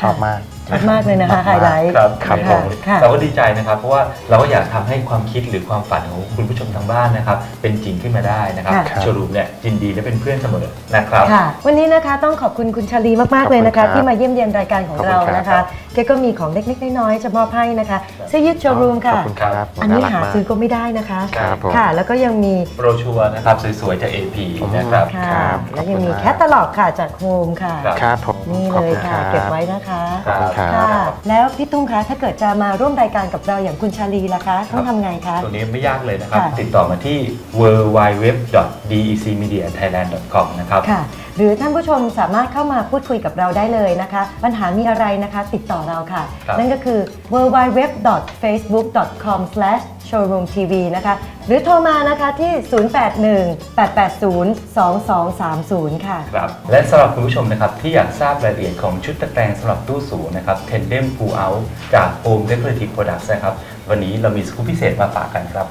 ชอบมาก มากเลยนะคะไฮไลท์ ครับครับผมค่ะ เราก็ดีใจนะครับ เพราะว่าเราก็อยากทำให้ความคิดหรือความฝันของคุณผู้ชมทางบ้านนะครับ เป็นจริงขึ้นมาได้นะครับค่ะ โชว์รูมเนี่ยยินดีและเป็นเพื่อนเสมอนะครับ ค่ะ วันนี้นะคะต้องขอบคุณคุณชาลีมาก ๆ เลยนะคะ ขอบคุณครับที่มาเยี่ยมเยียนรายการของขอบคุณเราครับนะคะเก๊ก็มีของเล็กๆน้อยๆจะมอบให้นะคะเสื้อยืดโชว์รูมขค่ะอบคุณครับอันนี้รักหามซื้อก็ไม่ได้นะคะ ครับผม ค่ะ แล้วก็ยังมี โบรชัวร์นะครับสวยๆจาก AP นะครับ ค่ะ ครับแล้วยังมีขอบคุณมากแคตตาล็อกค่ะจากโฮมค่ะ ครับครับผมนี่ขอบเลยณค่ะ รับ เก็บไว้นะคะขอบคุณครับ ค่ะแล้วพี่ตุ้มคะถ้าเกิดจะมาร่วมรายการกับเราอย่างคุณชาลีล่ะคะ ต้องทำไงคะ ตัวนี้ไม่ยากเลยนะครับ ค่ะ ติดต่อมาที่ w w w d e c m e d i a t h a i l a n d c o m นะครับ ค่ะ หรือท่านผู้ชมสามารถเข้ามาพูดคุยกับเราได้เลยนะคะ ปัญหามีอะไรนะคะติดต่อเราค่ะ ครับ นั่นก็คือ www.facebook.com/showroomtv นะคะ หรือโทรมานะคะที่ 0818802230 ค่ะ ครับและสำหรับคุณผู้ชมนะครับที่อยากทราบรายละเอียดของชุดตะแกรงสำหรับตู้สูงนะครับ Tandem Pull Out จาก Home Decorative Products นะครับ วันนี้เรามีสกู๊ปพิเศษมาฝากกันครับ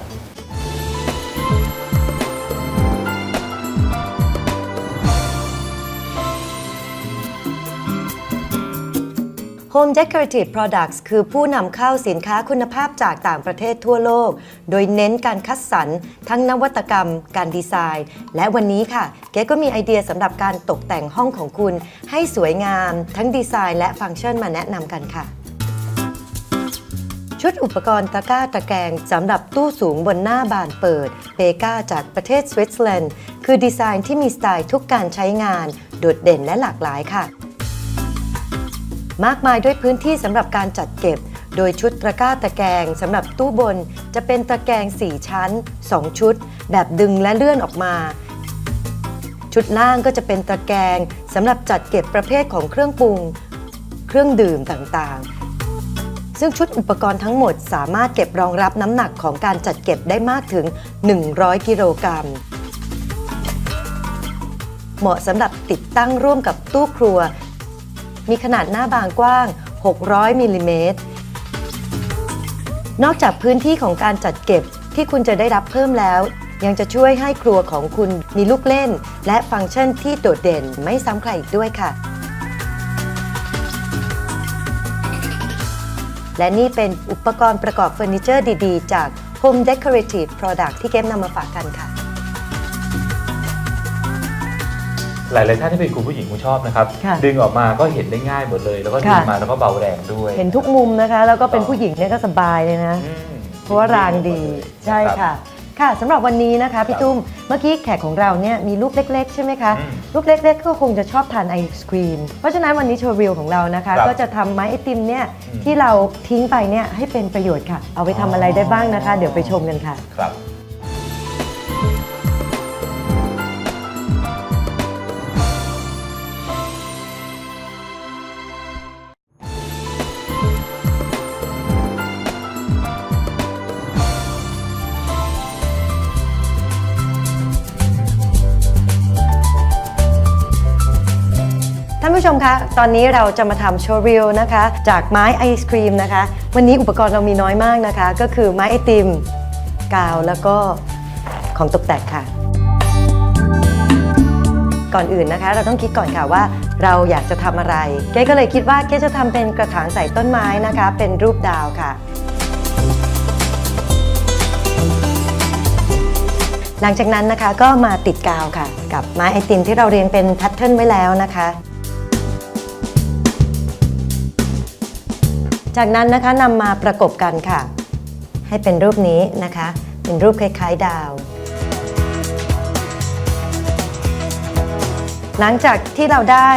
Home Decorative Products คือผู้นำเข้าสินค้าคุณภาพจากต่างประเทศทั่วโลก โดยเน้นการคัดสรรทั้งนวัตกรรม การดีไซน์ และวันนี้ค่ะ เก๋ก็มีไอเดียสำหรับการตกแต่งห้องของคุณ ให้สวยงาม ทั้งดีไซน์และฟังก์ชันมาแนะนำกันค่ะ ชุดอุปกรณ์ตะกร้าตะแกรงสำหรับตู้สูงบนหน้าบานเปิดเปกาจากประเทศสวิตเซอร์แลนด์ คือดีไซน์ที่มีสไตล์ทุกการใช้งาน โดดเด่นและหลากหลายค่ะ มากมายด้วยพื้นที่สำหรับการจัดเก็บ โดยชุดตะกร้าตะแกรงสำหรับตู้บนจะเป็นตะแกรง 4 ชั้น 2 ชุด แบบดึงและเลื่อนออกมา ชุดล่างก็จะเป็นตะแกรงสำหรับจัดเก็บประเภทของเครื่องปรุง เครื่องดื่มต่างๆ ซึ่งชุดอุปกรณ์ทั้งหมดสามารถเก็บรองรับน้ำหนักของการจัดเก็บได้มากถึง 100 กิโลกรัมเหมาะสำหรับติดตั้งร่วมกับตู้ครัว มีขนาดหน้าบางกว้าง 600 มิลลิเมตร นอกจากพื้นที่ของการจัดเก็บที่คุณจะได้รับเพิ่มแล้ว ยังจะช่วยให้ครัวของคุณมีลูกเล่น และฟังก์ชันที่โดดเด่นไม่ซ้ำใครอีกด้วยค่ะ และนี่เป็นอุปกรณ์ประกอบเฟอร์นิเจอร์ดี ๆ จาก Home Decorative Product ที่เก็บนำมาฝากกันค่ะ หลาย ๆ ท่านที่เป็นคุณผู้หญิงคุณชอบนะครับ ค่ะ ดึงออกมาก็เห็นได้ง่ายหมดเลย แล้วก็ดึงค่ะมาแล้วก็เบาแรงด้วยเห็นทุกมุมนะคะ แล้วก็เป็นผู้หญิงเนี่ยก็สบายเลยนะ อืมเพราะว่ารางดีใช่รับค่ะ ค่ะสำหรับวันนี้นะคะพี่ตุ้มเมื่อกี้แขกของเราเนี่ยมีลูกเล็ก ๆ ใช่ไหมคะอืม ลูกเล็ก ๆ ก็คงจะชอบทานไอศครีม เพราะฉะนั้นวันนี้โชว์รีลของเรานะคะ ครับก็จะทำไม้ไอติมเนี่ยอืม ที่เราทิ้งไปเนี่ยให้เป็นประโยชน์ค่ะ เอาไปทำอะไรได้บ้างนะคะ เดี๋ยวไปชมกันค่ะ ครับ ผู้ชมคะ ตอนนี้เราจะมาทำโชว์รีลนะคะ จากไม้ไอศครีมนะคะ วันนี้อุปกรณ์เรามีน้อยมากนะคะ ก็คือไม้ไอติม กาวแล้วก็ของตกแต่งค่ะ ก่อนอื่นนะคะ เราต้องคิดก่อนค่ะว่าเราอยากจะทำอะไร เก๊ก็เลยคิดว่าเก๊จะทำเป็นกระถางใส่ต้นไม้นะคะ เป็นรูปดาวค่ะ หลังจากนั้นนะคะก็มาติดกาวค่ะ กับไม้ไอติมที่เราเรียงเป็นแพทเทิร์นไว้แล้วนะคะ จากนั้นนะคะนำมาประกบกันค่ะ ให้เป็นรูปนี้นะคะ เป็นรูปคล้ายๆดาว หลังจากที่เราได้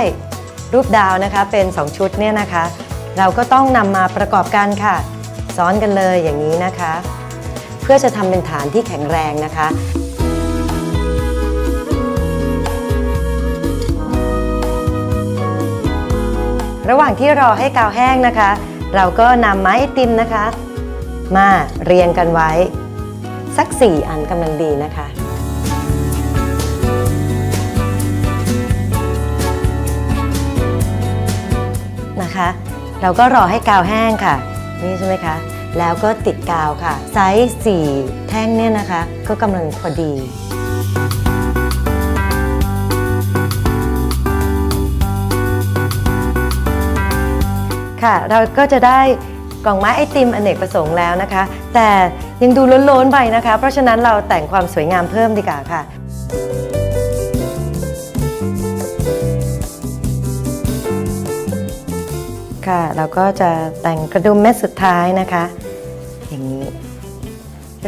รูปดาวนะคะเป็น 2 ชุดเนี่ยนะคะ เราก็ต้องนำมาประกอบกันค่ะ ซ้อนกันเลยอย่างนี้นะคะ เพื่อจะทำเป็นฐานที่แข็งแรงนะคะระหว่างที่รอให้กาวแห้งนะคะ เราก็นำไม้ไอติมนะคะ มาเรียงกันไว้ สัก 4 อันกำลังดีนะคะ นะคะ เราก็รอให้กาวแห้งค่ะ นี่ใช่ไหมคะ แล้วก็ติดกาวค่ะ ไซส์ 4 แท่งเนี่ยนะคะ ก็กำลังพอดี ค่ะ เราก็จะได้กล่องไม้ไอติมอเนกประสงค์แล้วนะคะ แต่ยังดูโล้นๆไปนะคะ เพราะฉะนั้นเราแต่งความสวยงามเพิ่มดีกว่าค่ะ ค่ะ เราก็จะแต่งกระดุมเม็ดสุดท้ายนะคะอย่างนี้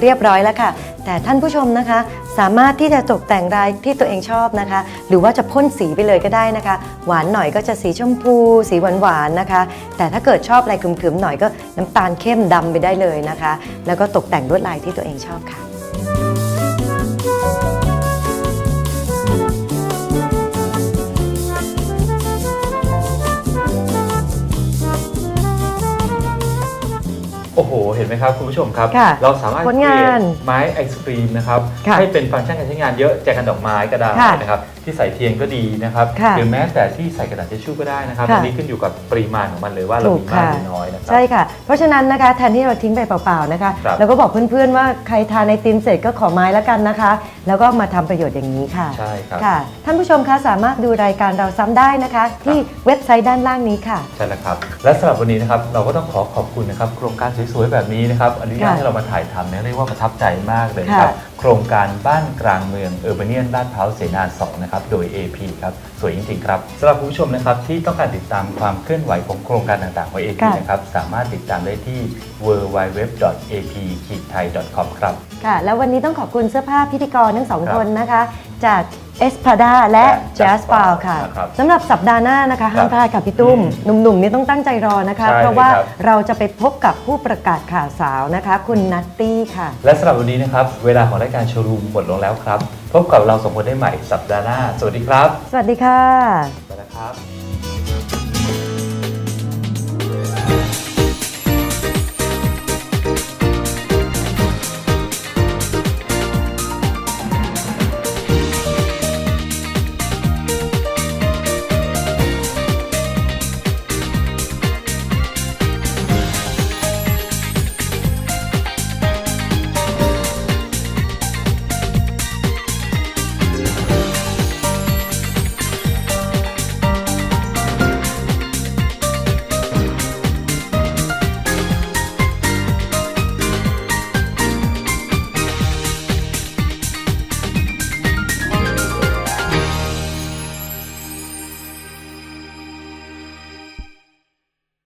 เรียบร้อยแล้วค่ะ แต่ท่านผู้ชมนะคะ สามารถที่จะตกแต่งรายที่ตัวเองชอบนะคะ หรือว่าจะพ่นสีไปเลยก็ได้นะคะ หวานหน่อยก็จะสีชมพู สีหวานๆนะคะ แต่ถ้าเกิดชอบอะไรครึมๆหน่อยก็น้ำตาลเข้มดำไปได้เลยนะคะ แล้วก็ตกแต่งลวดลายที่ตัวเองชอบค่ะ หเห็นไหมครับคุณผู้ชมครับ ค่ะเราสามารถผลงานเปลี่ยไม้ไอศครีมนะครับค่ะให้เป็นฟังก์ชันการใช้งานเยอะแจกันดอกไม้ก็ได้ค่ะ นะครับที่ใส่เทียนก็ดีนะครับค่ะหรือแม้แต่ที่ใส่กระดาษทิชชู่ก็ได้นะครับค่ะ อันนี้ขึ้นอยู่กับปริมาณของมันเลยว่าเราถูกมีมากค่ะหรือน้อยนะครั ใช่ค่ะ เพราะฉะนั้นนะคะแทนที่เราทิ้งไปเปล่าๆนะคะครับ เราก็บอกเพื่อนๆว่าใครทานไอติมเสร็จก็ขอไม้แล้วกันนะคะ แล้วก็มาทำประโยชน์อย่างนี้ค่ะ ใช่ครับ ค่ะ ท่านผู้ชมคะสามารถดูรายการเราซ้ำได้นะคะ ที่เว็บไซต์ด้านล่างนี้ค่ะ ใช่แล้วครับ และสำหรับวันนี้นะครับเราก็ต้องขอขอบคุณนะครับโครงการสวยๆแบบนี้นะครับอนุญาตค่ะให้เรามาถ่ายทำเนี่ยเรียกว่าประทับใจมากเลยนะครับ ค่ะ โครงการบ้านกลางเมืองเออร์เบเนียนลาดพร้าวเสนา2นะครับโดย AP ครับสวยจริงๆครับสำหรับคุณผู้ชมนะครับที่ต้องการติดตามความเคลื่อนไหวของโครงการต่างๆของ AP ค่ะ นะครับสามารถติดตามได้ที่ www.ap-thai.com ครับ ค่ะ แล้ววันนี้ต้องขอบคุณเสื้อผ้าพิธีกรทั้งสองครับ คนนะคะ จากเอสพาดาและ และ j a s p a l ค่ะนะครับสำหรับสัปดาห์หน้านะคะห้ามพลาดค่ะพี่ตุ้ม หนุ่มๆนี่ต้องตั้งใจรอนะคะ ใช่เพราะว่าครับ เราจะไปพบกับผู้ประกาศข่าวสาวนะคะ คุณนัตตี้ค่ะ และสำหรับวันนี้นะครับ เวลาของรายการโชว์รูมหมดลงแล้วครับ พบกับเราสองคนได้ใหม่สัปดาห์หน้า สวัสดีครับสวัสดีค่ะสวัสดีครับ